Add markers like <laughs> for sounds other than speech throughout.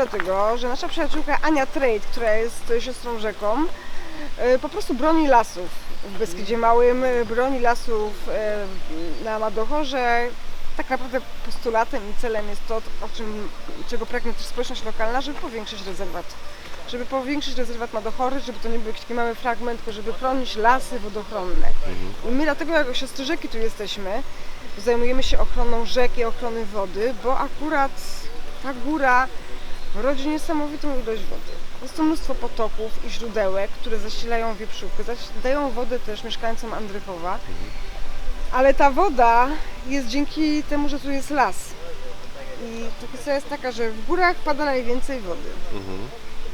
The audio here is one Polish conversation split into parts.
dlatego, że nasza przyjaciółka Ania Trade, która jest siostrą rzeką, e, po prostu broni lasów w Beskidzie Małym, broni lasów e, na Madochorze. Tak naprawdę postulatem i celem jest to, o czym, czego pragnie też społeczność lokalna, żeby powiększyć rezerwat. Żeby powiększyć rezerwat Madochory, żeby to nie był jakiś taki mały fragment, tylko żeby chronić lasy wodochronne. I my dlatego jako siostry rzeki tu jesteśmy, zajmujemy się ochroną rzek i ochrony wody, bo akurat ta góra rodzi niesamowitą ilość wody. Jest tu mnóstwo potoków i źródełek, które zasilają wieprzówkę, dają wodę też mieszkańcom Andrychowa. Ale ta woda jest dzięki temu, że tu jest las. I kwestia jest taka, że w górach pada najwięcej wody.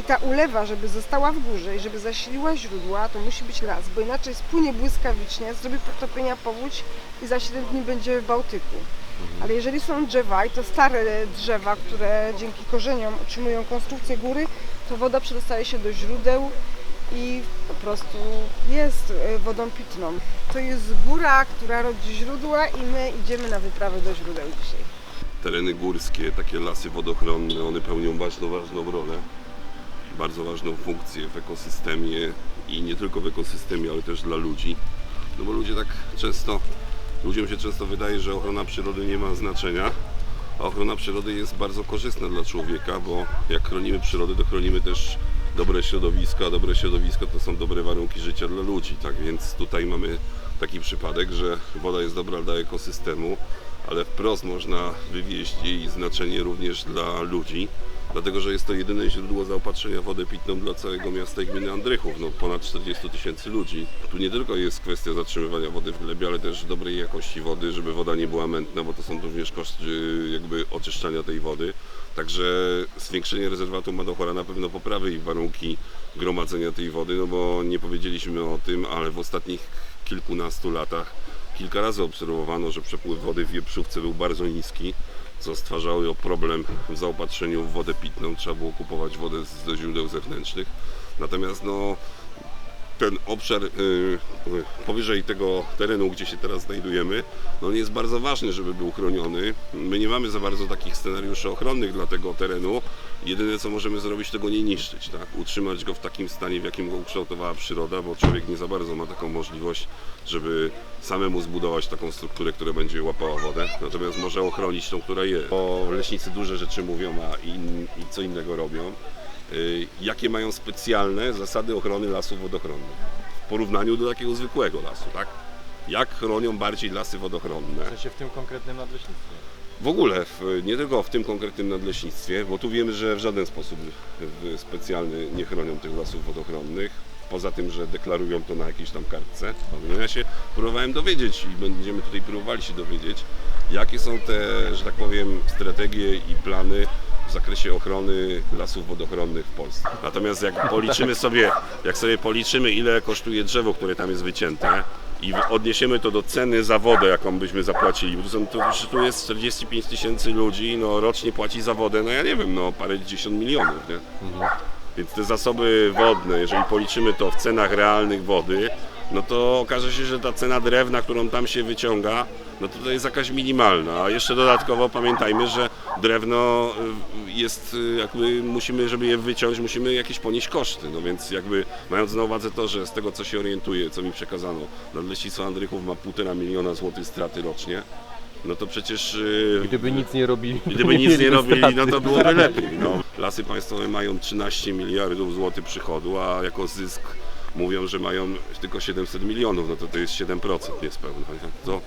I ta ulewa, żeby została w górze i żeby zasiliła źródła, to musi być las, bo inaczej spłynie błyskawicznie, zrobi podtopienia powódź i za 7 dni będzie w Bałtyku. Ale jeżeli są drzewa i to stare drzewa, które dzięki korzeniom utrzymują konstrukcję góry, to woda przedostaje się do źródeł i po prostu jest e, wodą pitną. To jest góra, która rodzi źródła i my idziemy na wyprawę do źródeł dzisiaj. tereny górskie, takie lasy wodochronne, one pełnią bardzo ważną rolę, bardzo ważną funkcję w ekosystemie i nie tylko w ekosystemie, ale też dla ludzi. No bo ludzie tak często, ludziom się często wydaje, że ochrona przyrody nie ma znaczenia, a ochrona przyrody jest bardzo korzystna dla człowieka, bo jak chronimy przyrodę, to chronimy też dobre środowisko, a dobre środowisko to są dobre warunki życia dla ludzi. Tak? Więc tutaj mamy taki przypadek, że woda jest dobra dla ekosystemu, ale wprost można wywieźć jej znaczenie również dla ludzi, dlatego że jest to jedyne źródło zaopatrzenia wodę pitną dla całego miasta i gminy Andrychów, no ponad 40 tysięcy ludzi. Tu nie tylko jest kwestia zatrzymywania wody w glebie, ale też dobrej jakości wody, żeby woda nie była mętna, bo to są również koszty jakby oczyszczania tej wody. Także zwiększenie rezerwatu Madochora na pewno poprawi ich warunki gromadzenia tej wody, no bo nie powiedzieliśmy o tym, ale w ostatnich kilkunastu latach kilka razy obserwowano, że przepływ wody w Wieprzówce był bardzo niski, co stwarzało problem w zaopatrzeniu w wodę pitną. Trzeba było kupować wodę ze źródeł zewnętrznych. Natomiast no, ten obszar y, y, powyżej tego terenu, gdzie się teraz znajdujemy, no jest bardzo ważny, żeby był chroniony. My nie mamy za bardzo takich scenariuszy ochronnych dla tego terenu. Jedyne co możemy zrobić, to go nie niszczyć, tak? utrzymać go w takim stanie, w jakim go ukształtowała przyroda, bo człowiek nie za bardzo ma taką możliwość, żeby samemu zbudować taką strukturę, która będzie łapała wodę. Natomiast może ochronić tą, która jest. Bo leśnicy duże rzeczy mówią, a in, i co innego robią. Y, jakie mają specjalne zasady ochrony lasów wodochronnych w porównaniu do takiego zwykłego lasu, tak? Jak chronią bardziej lasy wodochronne? W sensie w tym konkretnym nadleśnictwie. W ogóle, w, nie tylko w tym konkretnym nadleśnictwie, bo tu wiemy, że w żaden sposób specjalny nie chronią tych lasów wodochronnych, poza tym, że deklarują to na jakiejś tam kartce. No ja się próbowałem dowiedzieć i będziemy tutaj próbowali się dowiedzieć, jakie są te, że tak powiem, strategie i plany w zakresie ochrony lasów wodochronnych w Polsce. Natomiast jak policzymy sobie, jak sobie policzymy, ile kosztuje drzewo, które tam jest wycięte, i odniesiemy to do ceny za wodę, jaką byśmy zapłacili, bo tu, są, tu, tu jest 45 tysięcy ludzi, no rocznie płaci za wodę, no ja nie wiem, no parę dziesiąt milionów, nie? Więc te zasoby wodne, jeżeli policzymy to w cenach realnych wody, no to okaże się, że ta cena drewna, którą tam się wyciąga, no to, to jest jakaś minimalna. A jeszcze dodatkowo pamiętajmy, że drewno y, jest y, jakby musimy, żeby je wyciąć, musimy jakieś ponieść koszty. No więc jakby mając na uwadze to, że z tego co się orientuję, co mi przekazano, Nadleśnictwo Andrychów ma półtora miliona złotych straty rocznie, no to przecież y, Gdyby nic nie robili. <laughs> Gdyby nic nie robili, no to byłoby lepiej. No. Lasy państwowe mają 13 miliardów złotych przychodu, a jako zysk mówią, że mają tylko 700 milionów, no to to jest 7% niespełna. To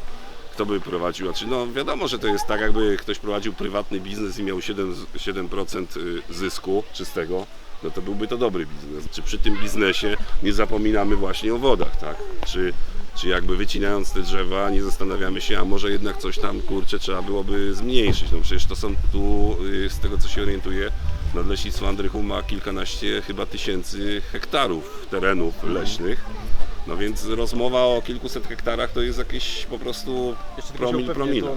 kto by prowadził? Znaczy, no wiadomo, że to jest tak, jakby ktoś prowadził prywatny biznes i miał 7, 7% y, zysku czystego, no to byłby to dobry biznes. Czy przy tym biznesie nie zapominamy właśnie o wodach, tak? Czy, czy jakby wycinając te drzewa nie zastanawiamy się, a może jednak coś tam, kurczę, trzeba byłoby zmniejszyć. No przecież to są tu, y, z tego co się orientuję, Nadleśnictwo Andrychu ma kilkanaście chyba tysięcy hektarów terenów leśnych. No więc rozmowa o kilkuset hektarach to jest jakieś po prostu promil promila.